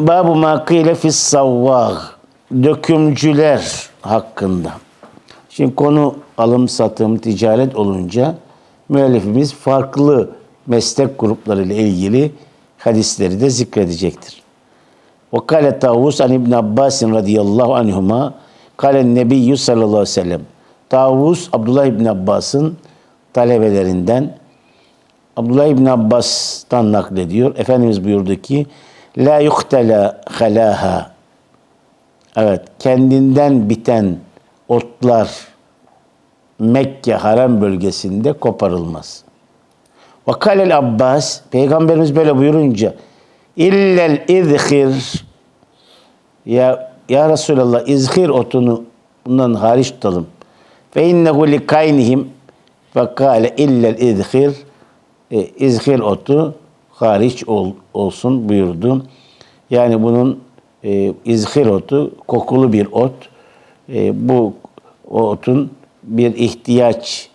Babu ma kıyle fis savvag. Dökümcüler hakkında. Şimdi konu alım satım, ticaret olunca müellifimiz farklı meslek gruplarıyla ilgili hadisleri de zikredecektir. Ve kâle Tavus an İbn Abbas radıyallahu anhuma kâle Nebiyyü sallallahu aleyhi ve sellem. Tavus Abdullah İbn Abbas'ın talebelerinden Abdullah İbn Abbas'tan naklediyor. Efendimiz buyurdu ki La yuhtela halaha Evet, kendinden biten otlar Mekke harem bölgesinde koparılmaz. Ve kalel Abbas, Peygamberimiz böyle buyurunca illel izhir ya, ya Resulallah izhir otunu bundan hariç tutalım. Fe innehu li kaynihim ve kâle illel izhir e, izhir otu hariç ol, olsun buyurdu. Yani bunun e, izhir otu kokulu bir ot. E, bu o otun bir ihtiyaç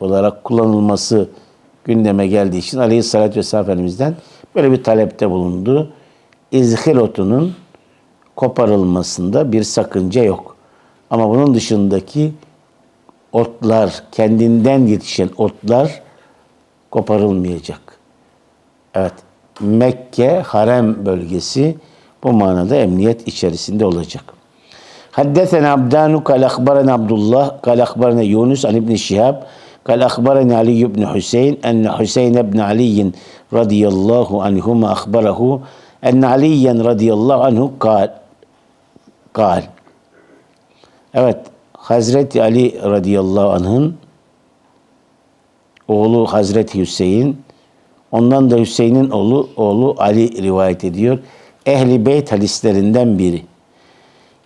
olarak kullanılması gündeme geldiği için Aleyhisselatü Vesselam Efendimiz'den böyle bir talepte bulundu. İzhir otunun koparılmasında bir sakınca yok. Ama bunun dışındaki otlar, kendinden yetişen otlar koparılmayacak. Evet, Mekke harem bölgesi bu manada emniyet içerisinde olacak. Haddesena Abdanu kal akhbarana Abdullah kal akhbarana Yunus an İbn Şihab kal akhbarana Ali ibn Hüseyin en Hüseyin ibn Ali radıyallahu anhuma akhbarahu en Ali radıyallahu anhu kal kal Evet Hazreti Ali radıyallahu anh'ın oğlu Hazreti Hüseyin ondan da Hüseyin'in oğlu oğlu Ali rivayet ediyor. Ehli Beyt hadislerinden biri.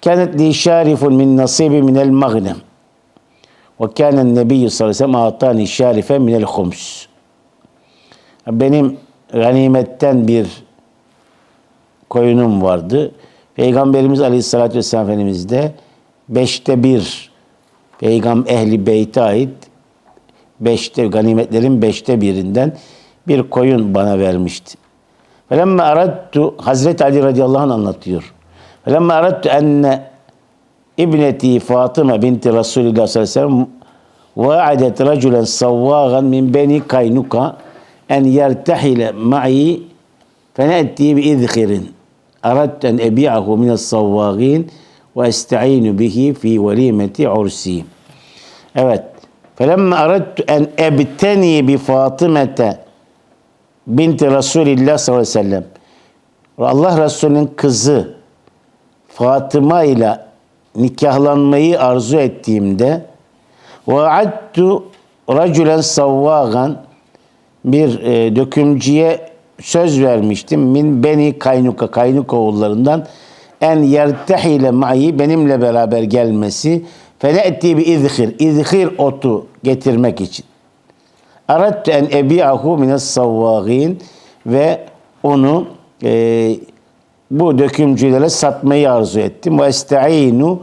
Kânet li şarifun min nasibi minel magnem. Ve kânen nebiyyü sallallahu aleyhi ve sellem atani şarife minel hums. Benim ganimetten bir koyunum vardı. Peygamberimiz aleyhissalatü vesselam Efendimiz de beşte bir Peygam ehli beyte ait beşte ganimetlerin beşte birinden bir koyun bana vermişti. Felemme aradtu Hazreti Ali radıyallahu anh anlatıyor. Felemme aradtu enne ibneti Fatıma binti Resulillah sallallahu aleyhi ve sellem vaadet raculen savvagan min beni kaynuka en yertehile ma'i fene'ti bi izhirin. Aradtu en ebi'ahu minas savvagin ve esta'inu bihi fi velimeti ursi. Evet. Felemme aradtu en ebteni bi Fatımete binti Resulillah sallallahu aleyhi ve sellem. Allah Resulü'nün kızı Fatıma ile nikahlanmayı arzu ettiğimde ve adtu raculen savvagan bir e, dökümcüye söz vermiştim. Min beni kaynuka kaynuka oğullarından en yertehile ma'i benimle beraber gelmesi fene'ti bi izhir izhir otu getirmek için. Aradtu en ebi'ahu mines savvagin ve onu e, bu dökümcülere satmayı arzu ettim. Ve esta'inu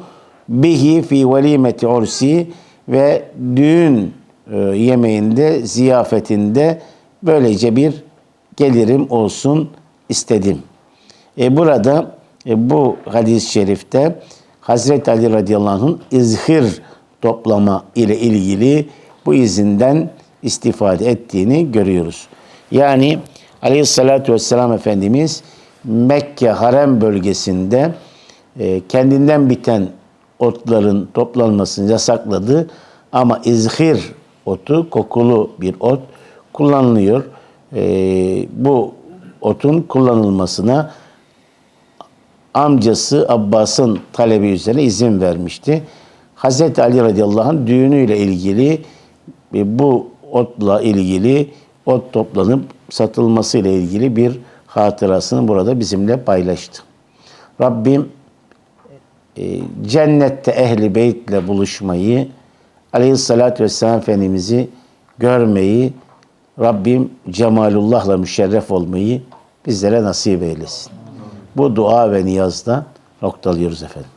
bihi fi velimeti ursi ve düğün e, yemeğinde, ziyafetinde böylece bir gelirim olsun istedim. E, burada e, bu hadis-i şerifte Hazreti Ali radıyallahu anh'ın izhir toplama ile ilgili bu izinden istifade ettiğini görüyoruz. Yani aleyhissalatü vesselam Efendimiz Mekke harem bölgesinde e, kendinden biten otların toplanmasını yasakladı. Ama izhir otu, kokulu bir ot kullanılıyor. E, bu otun kullanılmasına amcası Abbas'ın talebi üzerine izin vermişti. Hazreti Ali radıyallahu anh düğünüyle ilgili e, bu otla ilgili ot toplanıp satılması ile ilgili bir hatırasını burada bizimle paylaştı. Rabbim e, cennette ehli beytle buluşmayı, aleyhissalatü vesselam Efendimiz'i görmeyi, Rabbim cemalullahla müşerref olmayı bizlere nasip eylesin. Bu dua ve niyazda noktalıyoruz efendim.